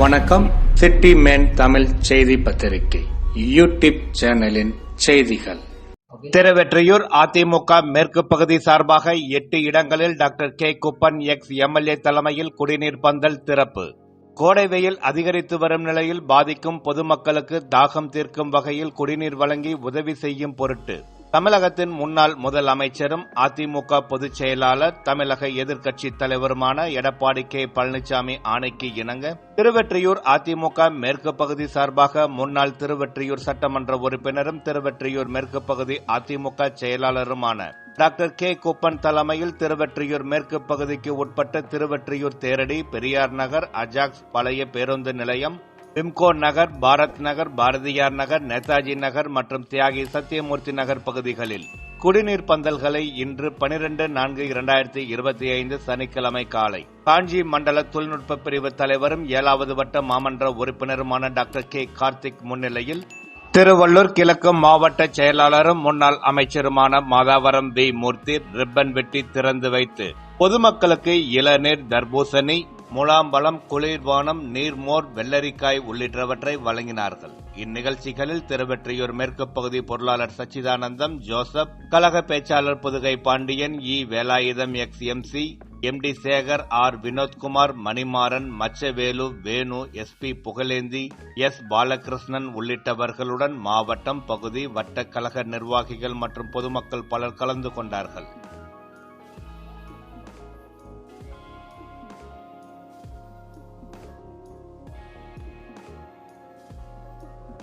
வணக்கம். City man Tamil செய்தி பத்திரிகை யூடியூப் சேனலின் செய்திகள். திருவெற்றியூர் அதிமுக மேற்கு பகுதி சார்பாக எட்டு இடங்களில் doctor K Kuppan ex MLA தலைமையில் குடிநீர் பந்தல் திறப்பு. கோடை வெயில் அதிகரித்து வரும் நிலையில் பாதிக்கும் பொதுமக்களுக்கு தாகம் தீர்க்கும் வகையில் குடிநீர் வழங்கி உதவி செய்யும் பொருட்டு தமிழகத்தின் முன்னாள் முதலமைச்சரும் அதிமுக பொதுச் செயலாளர் தமிழக எதிர்க்கட்சி தலைவருமான எடப்பாடி கே. பழனிசாமி ஆணைக்கு இணங்க திருவெற்றியூர் அதிமுக மேற்கு பகுதி சார்பாக முன்னாள் திருவெற்றியூர் சட்டமன்ற உறுப்பினரும் திருவெற்றியூர் மேற்கு பகுதி அதிமுக செயலாளருமான டாக்டர் கே. குப்பன் தலைமையில் திருவெற்றியூர் மேற்கு பகுதிக்கு உட்பட்ட திருவெற்றியூர் தேரடி பெரியார் நகர் அஜாக்ஸ் பழைய பேருந்து நிலையம் பிம்கோ நகர் பாரத் நகர் பாரதியார் நகர் நேதாஜி நகர் மற்றும் தியாகி சத்தியமூர்த்தி நகர் பகுதிகளில் குடிநீர் பந்தல்களை இன்று பனிரெண்டு நான்கு இரண்டாயிரத்தி இருபத்தி ஐந்து சனிக்கிழமை காலை. காஞ்சி மண்டல தொழில்நுட்ப பிரிவு தலைவரும் ஏழாவது வட்ட மாமன்ற உறுப்பினருமான டாக்டர் கே. கார்த்திக் முன்னிலையில் திருவள்ளூர் கிழக்கு மாவட்ட செயலாளரும் முன்னாள் அமைச்சருமான மாதாவரம் வி மூர்த்தி ரிப்பன் வெட்டி திறந்து வைத்து பொதுமக்களுக்கு இளநீர் தர்பூசணி முலாம்பழம் குளிர்பானம் நீர்மோர் வெள்ளரிக்காய் உள்ளிட்டவற்றை வழங்கினார்கள். இந்நிகழ்ச்சிகளில் திருவெற்றியூர் மேற்கு பகுதி பொருளாளர் சச்சிதானந்தம் ஜோசப் கழக பேச்சாளர் Pudugai Pandian E. Velayutham ex. MC M. D. Sekar R. Vinothkumar Manimaran Machavelu Venu S. P. Pugazhendhi S. Balakrishnan உள்ளிட்டவர்களுடன் மாவட்டம் பகுதி வட்டக்கழக நிர்வாகிகள் மற்றும் பொதுமக்கள் பலர் கலந்து கொண்டார்கள்.